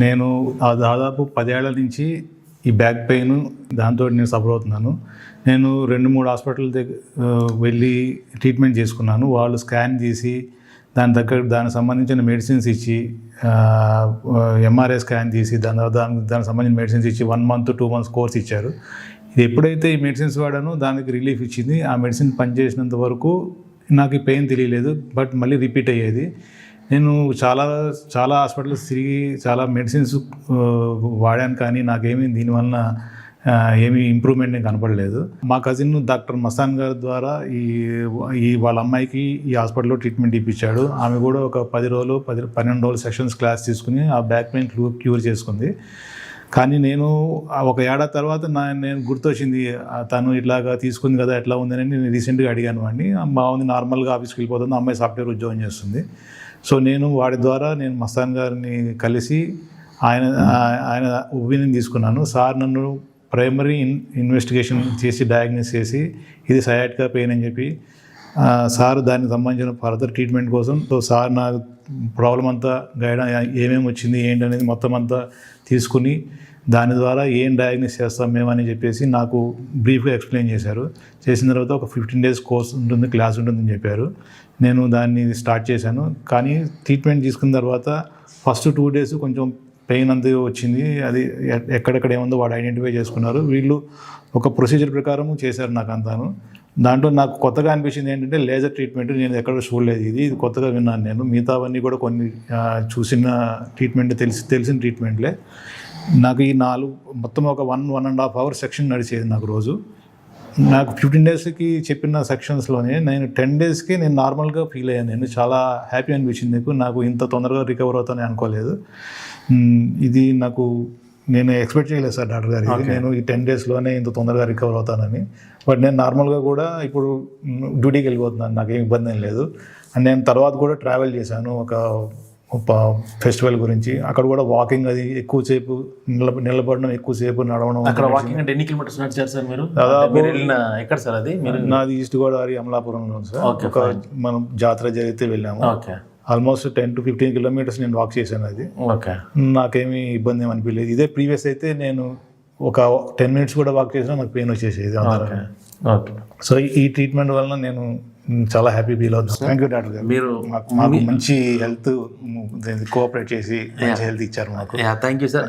నేను ఆ దాదాపు పదేళ్ళ నుంచి ఈ బ్యాక్ పెయిన్ దాంతో నేను సఫర్ అవుతున్నాను. నేను రెండు మూడు హాస్పిటల్ దగ్గర వెళ్ళి ట్రీట్మెంట్ చేసుకున్నాను. వాళ్ళు స్కాన్ తీసి దాని దగ్గర దానికి సంబంధించిన మెడిసిన్స్ ఇచ్చి ఎంఆర్ఐ స్కాన్ తీసి దాని దానికి దానికి సంబంధించిన మెడిసిన్స్ ఇచ్చి one month two months course ఇచ్చారు. ఇది ఎప్పుడైతే ఈ మెడిసిన్స్ వాడానో దానికి రిలీఫ్ ఇచ్చింది. ఆ మెడిసిన్ పనిచేసినంత వరకు నాకు ఈ పెయిన్ తెలియలేదు. బట్ మళ్ళీ రిపీట్ అయ్యేది. నేను చాలా చాలా హాస్పిటల్స్ తిరిగి చాలా మెడిసిన్స్ వాడాను కానీ నాకేమీ దీనివల్ల ఆ, ఏమీ ఇంప్రూవ్మెంట్ నేను కనపడలేదు. మా కజిన్ డాక్టర్ మస్తాన్ గారి ద్వారా ఈ ఈ వాళ్ళ అమ్మాయికి ఈ హాస్పిటల్లో ట్రీట్మెంట్ ఇప్పించాడు. ఆమె కూడా ఒక పది రోజులు పది పన్నెండు రోజులు సెషన్స్ క్లాస్ తీసుకుని ఆ బ్యాక్ పెయిన్ క్యూర్ చేసుకుంది. కానీ నేను ఒక ఏడాది తర్వాత నా నేను గుర్తొచ్చింది తను ఇట్లాగా తీసుకుంది కదా ఎట్లా ఉందని నేను రీసెంట్గా అడిగాను వాడిని బాగుంది నార్మల్గా ఆఫీస్కి వెళ్ళిపోతుంది అమ్మాయి సాఫ్ట్వేర్ ఉద్యోగం చేస్తుంది. సో నేను వాడి ద్వారా నేను మస్తాన్ గారిని కలిసి ఆయన ఆయన ఒపీనియన్ తీసుకున్నాను. సార్ నన్ను ప్రైమరీ ఇన్ ఇన్వెస్టిగేషన్ చేసి డయాగ్నోస్ చేసి ఇది సయాటికా పెయిన్ అని చెప్పి సార్ దానికి సంబంధించిన ఫర్దర్ ట్రీట్మెంట్ కోసం. సో సార్ నా ప్రాబ్లం అంతా గైడ్ ఏమేమి వచ్చింది ఏంటి అనేది మొత్తం అంతా తీసుకుని దాని ద్వారా ఏం డయాగ్నోస్ చేస్తాం మేమని చెప్పేసి నాకు బ్రీఫ్గా ఎక్స్ప్లెయిన్ చేశారు. చేసిన తర్వాత ఒక ఫిఫ్టీన్ డేస్ కోర్స్ ఉంటుంది క్లాస్ ఉంటుందని చెప్పారు. నేను దాన్ని స్టార్ట్ చేశాను. కానీ ట్రీట్మెంట్ తీసుకున్న తర్వాత ఫస్ట్ టూ డేస్ కొంచెం పెయిన్ అంతా వచ్చింది. అది ఎక్కడెక్కడ ఏముందో వాడు ఐడెంటిఫై చేసుకున్నారు. వీళ్ళు ఒక ప్రొసీజర్ ప్రకారం చేశారు నాకు అంతాను. దాంట్లో నాకు కొత్తగా అనిపించింది ఏంటంటే లేజర్ ట్రీట్మెంట్ నేను ఎక్కడ చూడలేదు. ఇది ఇది కొత్తగా విన్నాను నేను. మిగతావన్నీ కూడా కొన్ని చూసిన ట్రీట్మెంట్ తెలిసి తెలిసిన ట్రీట్మెంట్లే. నాకు ఈ నాలుగు మొత్తం ఒక one one and half hour section నడిచేది నాకు రోజు. నాకు ఫిఫ్టీన్ డేస్కి చెప్పిన సెక్షన్స్లోనే నేను టెన్ డేస్కి నేను నార్మల్గా ఫీల్ అయ్యాను. నేను చాలా హ్యాపీ అనిపించింది నాకు. నాకు ఇంత తొందరగా రికవర్ అవుతానని అనుకోలేదు. ఇది నాకు నేను ఎక్స్పెక్ట్ చేయలేదు సార్ డాక్టర్ గారు ఇది నేను ఈ టెన్ డేస్లోనే ఇంత తొందరగా రికవర్ అవుతానని. బట్ నేను నార్మల్గా కూడా ఇప్పుడు డ్యూటీకి వెళ్ళిపోతున్నాను. నాకేం ఇబ్బంది ఏం లేదు. అండ్ నేను తర్వాత కూడా ట్రావెల్ చేశాను. ఒక ఫెస్టివల్ గురించి. అక్కడ కూడా వాకింగ్ అది ఎక్కువసేపు నిలబ నిలబడడం ఎక్కువసేపు నడవడం అక్కడ వాకింగ్ అంటే ఎన్ని కిలోమీటర్స్ నడిచారు సార్ మీరు? దాదాపు- ఎక్కడ సార్ అది? నాది ఈస్ట్ గోదావరి అమలాపురంలో సార్. ఒక మనం జాతర జరిగితే వెళ్ళాము. Okay. Almost ten to fifteen kilometres నేను వాక్ చేశాను అది. ఓకే. నాకేమీ ఇబ్బంది ఏమి అనిపించలేదు. ఇదే ప్రీవియస్ అయితే నేను ఒక టెన్ మినిట్స్ కూడా వాక్ చేసినా నాకు పెయిన్ వచ్చేసేది. ఓకే. సో ఈ ట్రీట్మెంట్ వలన నేను చాలా హ్యాపీ ఫీల్ అవుతాను థ్యాంక్ యూ డాక్టర్ గారు. మీరు మాకు మాకు మంచి హెల్త్ కోఆపరేట్ చేసి మంచి హెల్త్ ఇచ్చారు మాకు. Thank you sir